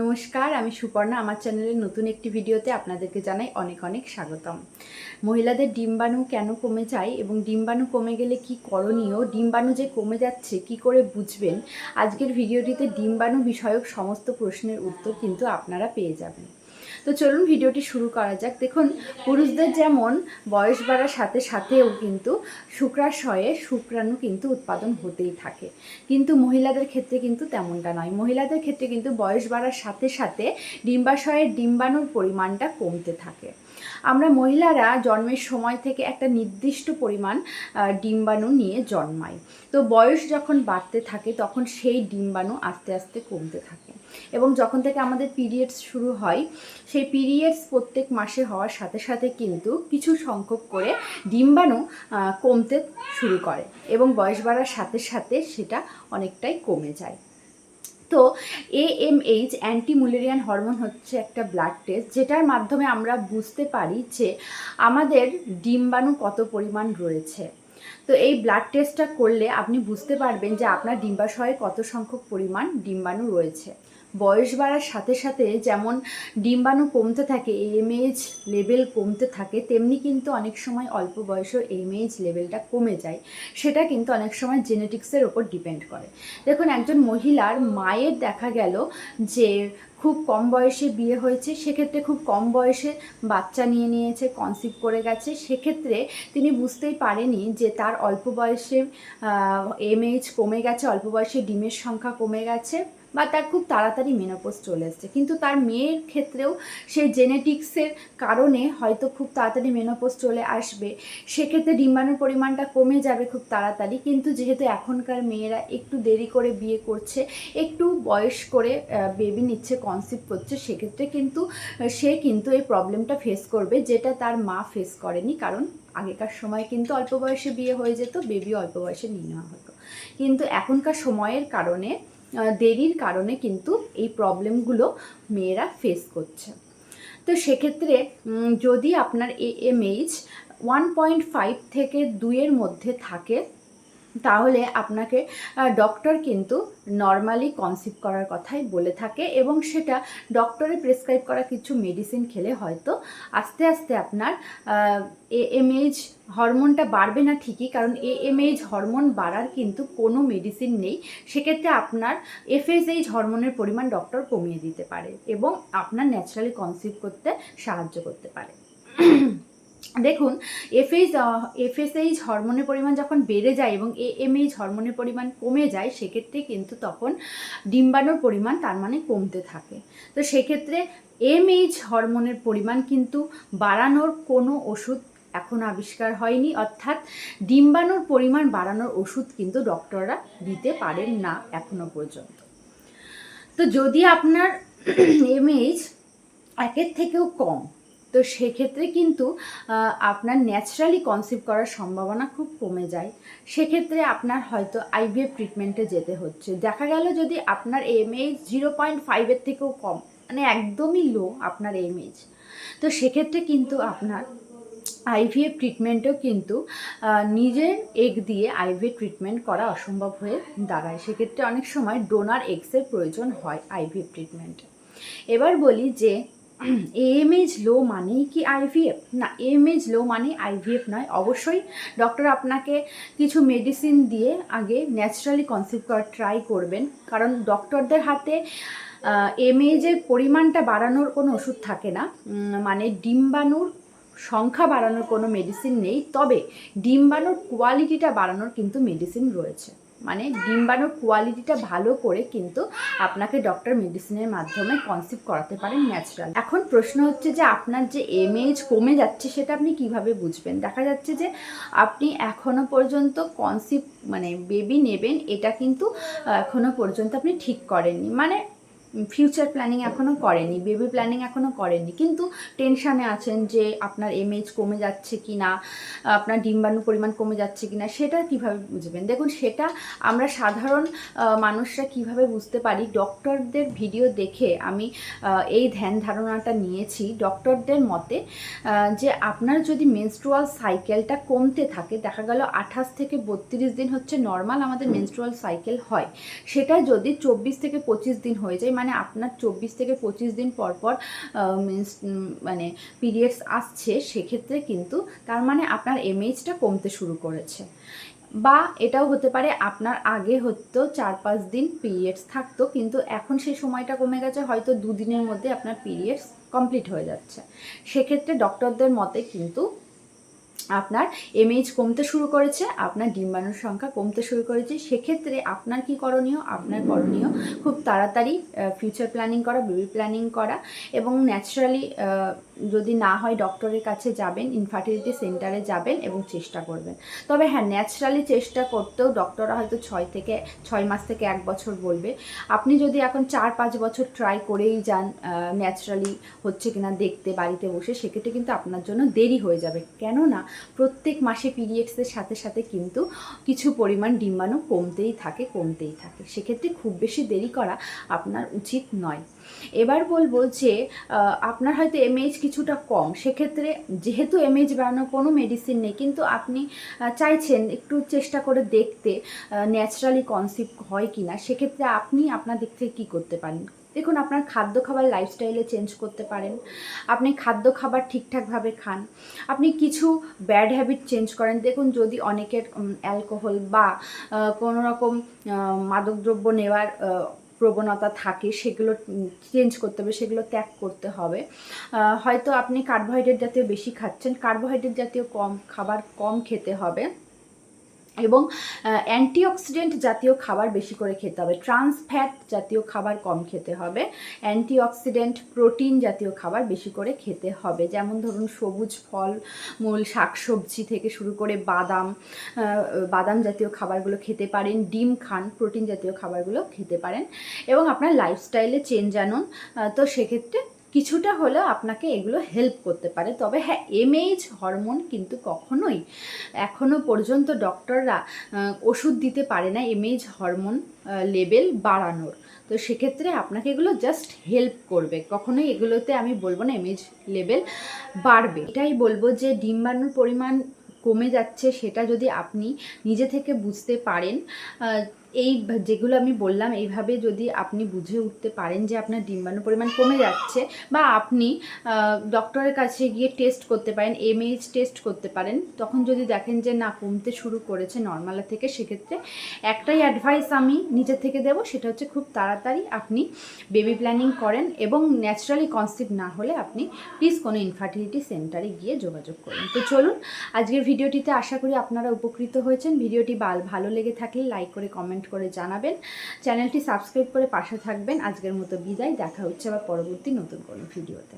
নমস্কার, আমি সুপর্ণা। আমার চ্যানেলের নতুন একটি ভিডিওতে আপনাদেরকে জানাই অনেক অনেক স্বাগতম। মহিলাদের ডিম্বাণু কেন কমে যায় এবং ডিম্বাণু কমে গেলে কি করণীয়? ডিম্বাণু যে কমে যাচ্ছে, কি করে বুঝবেন? আজকের ভিডিওটিতে ডিম্বাণু বিষয়ক সমস্ত প্রশ্নের উত্তর কিন্তু আপনারা পেয়ে যাবেন। তো চলুন ভিডিওটি শুরু করা যাক। দেখুন, পুরুষদের যেমন বয়স বাড়ার সাথে সাথেও কিন্তু শুক্রাশয়ে শুক্রাণু কিন্তু উৎপাদন হতেই থাকে। কিন্তু মহিলাদের ক্ষেত্রে কিন্তু তেমনটা নয়। মহিলাদের ক্ষেত্রে কিন্তু বয়স বাড়ার সাথে সাথে ডিম্বাশয়ের ডিম্বাণুর পরিমাণটা কমতে থাকে। আমরা মহিলারা জন্মের সময় থেকে একটা নির্দিষ্ট পরিমাণ ডিম্বাণু নিয়ে জন্মাই। তো বয়স যখন বাড়তে থাকে, তখন সেই ডিম্বাণু আস্তে আস্তে কমতে থাকে। এবং যখন থেকে আমাদের পিরিয়ডস শুরু হয়, সেই পিরিয়ডস প্রত্যেক মাসে হওয়ার সাথে সাথে কিন্তু কিছু সংখ্যক করে ডিম্বাণু কমতে শুরু করে এবং বয়স বাড়ার সাথে সাথে সেটা অনেকটাই কমে যায়। তো এ এএমএইচ অ্যান্টি মুলেরিয়ান হরমোন হচ্ছে একটা ব্লাড টেস্ট যেটার মাধ্যমে আমরা বুঝতে পারি যে আমাদের ডিম্বাণু কত পরিমাণ রয়েছে। তো এই ব্লাড টেস্টটা করলে আপনি বুঝতে পারবেন যে আপনার ডিম্বাশয়ে কত সংখ্যক পরিমাণ ডিম্বাণু রয়েছে। বয়স বাড়ার সাথে সাথে যেমন ডিম্বাণু কমতে থাকে এমএইচ লেভেল কমতে থাকে, তেমনি কিন্তু অনেক সময় অল্প বয়সেও এমএইচ লেভেলটা কমে যায়। সেটা কিন্তু অনেক সময় জেনেটিক্সের ওপর ডিপেন্ড করে। দেখুন, একজন মহিলার মায়ের দেখা গেল যে খুব কম বয়সে বিয়ে হয়েছে, সেক্ষেত্রে খুব কম বয়সে বাচ্চা নিয়ে নিয়েছে কনসিভ করে গেছে। সেক্ষেত্রে তিনি বুঝতেই পারেনি যে তার অল্প বয়সে এমএইচ কমে গেছে, অল্প বয়সে ডিমের সংখ্যা কমে গেছে। বা তার খুব তাড়াতাড়ি মেনোপোজ চলে এসছে। কিন্তু তার মেয়ের ক্ষেত্রেও সে জেনেটিক্সের কারণে হয়তো খুব তাড়াতাড়ি মেনোপোজ চলে আসবে। সেক্ষেত্রে ডিম্বাণুর পরিমাণটা কমে যাবে খুব তাড়াতাড়ি। কিন্তু যেহেতু এখনকার মেয়েরা একটু দেরি করে বিয়ে করছে, একটু বয়স করে বেবি নিচ্ছে কনসিভ করছে, সেক্ষেত্রে কিন্তু সে কিন্তু এই প্রবলেমটা ফেস করবে যেটা তার মা ফেস করেনি। কারণ আগেকার সময় কিন্তু অল্প বয়সে বিয়ে হয়ে যেত বেবি অল্প বয়সে নিয়ে নেওয়া হতো। কিন্তু এখনকার সময়ের কারণে দেরির কারণে কিন্তু এই প্রবলেমগুলো মেয়েরা ফেস করছে। তো সেক্ষেত্রে যদি আপনার এএমএইচ ওয়ান পয়েন্ট ফাইভ থেকে দুইয়ের মধ্যে থাকে তাহলে আপনাকে ডক্টর কিন্তু নর্মালি কনসিভ করার কথাই বলে থাকে এবং সেটা ডক্টরে প্রেসক্রাইব করা কিছু মেডিসিন খেলে হয়তো আস্তে আস্তে আপনার এএমএইচ হরমোনটা বাড়বে না ঠিকই কারণ এএমএইচ হরমোন বাড়ার কিন্তু কোনো মেডিসিন নেই। সেক্ষেত্রে আপনার এফএসএইচ হরমোনের পরিমাণ ডক্টর কমিয়ে দিতে পারে এবং আপনার ন্যাচারালি কনসিভ করতে সাহায্য করতে পারে। দেখুন এফএইচ এফএসএইচ হরমোনের পরিমাণ যখন বেড়ে যায় এবং এএমএইচ হরমোনের পরিমাণ কমে যায়, সেক্ষেত্রে কিন্তু তখন ডিম্বাণুর পরিমাণ তার মানে কমতে থাকে। তো সেক্ষেত্রে এমএইচ হরমোনের পরিমাণ কিন্তু বাড়ানোর কোনো ওষুধ এখন আবিষ্কার হয়নি। অর্থাৎ ডিম্বাণুর পরিমাণ বাড়ানোর ওষুধ কিন্তু ডক্টররা দিতে পারেন না এখনও পর্যন্ত। তো যদি আপনার এমএইচ একের থেকেও কম তো সেক্ষেত্রে কিন্তু আপনার ন্যাচারালি কনসিভ করার সম্ভাবনা খুব কমে যায়। সেক্ষেত্রে আপনার হয়তো আইভিএফ ট্রিটমেন্টে যেতে হচ্ছে। দেখা গেল যদি আপনার এমএইচ জিরো পয়েন্ট ফাইভের থেকেও কম মানে একদমই লো আপনার এমএইচ, তো সেক্ষেত্রে কিন্তু আপনার আইভিএফ ট্রিটমেন্টেও কিন্তু নিজের এগ দিয়ে আইভিএফ ট্রিটমেন্ট করা অসম্ভব হয়ে দাঁড়ায়। সেক্ষেত্রে অনেক সময় ডোনার এক্সের প্রয়োজন হয় আইভিএফ ট্রিটমেন্টে। এবার বলি যে এএমএইচ লো মানেই কি আইভিএফ না এএমএইচ লো মানে আইভিএফ নয়। অবশ্যই ডক্টর আপনাকে কিছু মেডিসিন দিয়ে আগে ন্যাচারালি কনসিভ করার ট্রাই করবেন। কারণ ডক্টরদের হাতে এমএইচের পরিমাণটা বাড়ানোর কোনো ওষুধ থাকে না। মানে ডিম্বাণুর সংখ্যা বাড়ানোর কোনো মেডিসিন নেই। তবে ডিম্বাণুর কোয়ালিটিটা বাড়ানোর কিন্তু মেডিসিন রয়েছে। মানে ডিম্বাণুর কোয়ালিটিটা ভালো করে কিন্তু আপনাকে ডক্টর মেডিসিনের মাধ্যমে কনসিভ করাতে পারেন ন্যাচারাল এখন প্রশ্ন হচ্ছে যে আপনার যে এমএজ কমে যাচ্ছে সেটা আপনি কীভাবে বুঝবেন? দেখা যাচ্ছে যে আপনি এখনও পর্যন্ত কনসিভ মানে বেবি নেবেন, এটা কিন্তু এখনও পর্যন্ত আপনি ঠিক করেননি। মানে ফিউচার প্ল্যানিং এখনও করেনি বেবি প্ল্যানিং এখনও করেনি। কিন্তু টেনশানে আছেন যে আপনার এমএজ কমে যাচ্ছে কি না আপনার ডিম্বাণু পরিমাণ কমে যাচ্ছে কি না সেটা কীভাবে বুঝবেন? দেখুন, সেটা আমরা সাধারণ মানুষরা কীভাবে বুঝতে পারি? ডক্টরদের ভিডিও দেখে আমি এই ধ্যান ধারণাটা নিয়েছি। ডক্টরদের মতে যে আপনার যদি মেনস্ট্রুয়াল সাইকেলটা কমতে থাকে, দেখা গেল আঠাশ থেকে বত্রিশ দিন হচ্ছে নর্মাল আমাদের মেনস্ট্রুয়াল সাইকেল হয়। সেটা যদি চব্বিশ থেকে পঁচিশ দিন হয়ে যায় মানে মানে আপনার চব্বিশ থেকে পঁচিশ দিন পর পর মানে পিরিয়ডস আসছে, সেক্ষেত্রে কিন্তু তার মানে আপনার এমএইচটা কমতে শুরু করেছে। বা এটাও হতে পারে আপনার আগে হতো চার পাঁচ দিন পিরিয়ডস থাকতো, কিন্তু এখন সেই সময়টা কমে গেছে, হয়তো দুদিনের মধ্যে আপনার পিরিয়ডস কমপ্লিট হয়ে যাচ্ছে। সেক্ষেত্রে ডক্টরদের মতে কিন্তু আপনার এমএইচ কমতে শুরু করেছে, আপনার ডিম্বাণুর সংখ্যা কমতে শুরু করেছে, সেক্ষেত্রে আপনার কি করণীয়? আপনার করণীয় খুব তাড়াতাড়ি ফিউচার প্ল্যানিং করা বেবি প্ল্যানিং করা এবং ন্যাচারালি যদি না হয় ডক্টরের কাছে যাবেন ইনফার্টিলিটি সেন্টারে যাবেন এবং চেষ্টা করবেন। তবে হ্যাঁ ন্যাচারালি চেষ্টা করতেও ডক্টররা হয়তো ছয় থেকে, ছয় মাস থেকে এক বছর বলবে। আপনি যদি এখন চার, পাঁচ বছর ট্রাই করেই যান ন্যাচারালি হচ্ছে কিনা দেখতে, বাড়িতে বসে, সেক্ষেত্রে কিন্তু আপনার জন্য দেরি হয়ে যাবে। কেননা প্রত্যেক মাসে পিরিয়ডসের সাথে সাথে কিন্তু কিছু পরিমাণ ডিম্বাণু কমতেই থাকে কমতেই থাকে। সেক্ষেত্রে খুব বেশি দেরি করা আপনার উচিত নয়। এবার বলব যে আপনার হয়তো এমএইচ কিছুটা কম। সেক্ষেত্রে যেহেতু এমএইচ বাড়ানোর কোনো মেডিসিন নেই, কিন্তু আপনি চাইছেন একটু চেষ্টা করে দেখতে ন্যাচারালি কনসিভ হয় কি না সেক্ষেত্রে আপনি আপনার দিক থেকে কী করতে পারেন? দেখুন, আপনার খাদ্য খাবার লাইফস্টাইলে চেঞ্জ করতে পারেন। আপনি খাদ্য খাবার ঠিকঠাকভাবে খান। আপনি কিছু ব্যাড হ্যাবিট চেঞ্জ করেন। দেখুন, যদি অনেকের অ্যালকোহল বা কোনো রকম মাদকদ্রব্য নেওয়ার প্রবণতা থাকে, সেগুলো চেঞ্জ করতে হবে, সেগুলো ত্যাগ করতে হবে। হয়তো আপনি কার্বোহাইড্রেট জাতীয় বেশি খাচ্ছেন। কার্বোহাইড্রেট জাতীয় কম, খাবার কম খেতে হবে। এবং অ্যান্টিঅক্সিডেন্ট জাতীয় খাবার বেশি করে খেতে হবে। ট্রান্স ফ্যাট জাতীয় খাবার কম খেতে হবে। অ্যান্টিঅক্সিডেন্ট প্রোটিন জাতীয় খাবার বেশি করে খেতে হবে। যেমন ধরুন, সবুজ ফল, মূল শাকসবজি থেকে শুরু করে বাদাম বাদাম জাতীয় খাবারগুলো খেতে পারেন, ডিম খান, প্রোটিন জাতীয় খাবারগুলো খেতে পারেন। এবং আপনার লাইফস্টাইলে চেঞ্জ আনুন। তো সেক্ষেত্রে কিছুটা হলেও আপনাকে এগুলো হেল্প করতে পারে। তবে হ্যাঁ এমএইচ হরমোন কিন্তু কখনোই এখনও পর্যন্ত ডক্টররা ওষুধ দিতে পারে না এমএইচ হরমোন লেভেল বাড়ানোর। তো সেক্ষেত্রে আপনাকে এগুলো জাস্ট হেল্প করবে। কখনোই এগুলোতে আমি বলব না এমএইচ লেভেল বাড়বে। এটাই বলব যে ডিম্বাণুর পরিমাণ কমে যাচ্ছে, সেটা যদি আপনি নিজে থেকে বুঝতে পারেন এই যেগুলো আমি বললাম, এইভাবে যদি আপনি বুঝে উঠতে পারেন যে আপনার ডিম্বাণু পরিমাণ কমে যাচ্ছে বা আপনি ডক্টরের কাছে গিয়ে টেস্ট করতে পারেন এমএইচ টেস্ট করতে পারেন, তখন যদি দেখেন যে না, কমতে শুরু করেছে নর্মালের থেকে, সেক্ষেত্রে একটাই অ্যাডভাইস আমি নিজে থেকে দেবো, সেটা হচ্ছে খুব তাড়াতাড়ি আপনি বেবি প্ল্যানিং করেন এবং ন্যাচারালি কনসিভ না হলে আপনি প্লিজ কোনো ইনফার্টিলিটি সেন্টারে গিয়ে যোগাযোগ করুন। তো চলুন, আজকের ভিডিওটিতে আশা করি আপনারা উপকৃত হয়েছেন। ভিডিওটি ভালো লেগে থাকলে লাইক করে কমেন্ট করে জানাবেন। চ্যানেলটি সাবস্ক্রাইব করে পাশে থাকবেন। আজকের মতো বিদায়। দেখা হচ্ছে আবার পরবর্তী নতুন কোনো ভিডিওতে।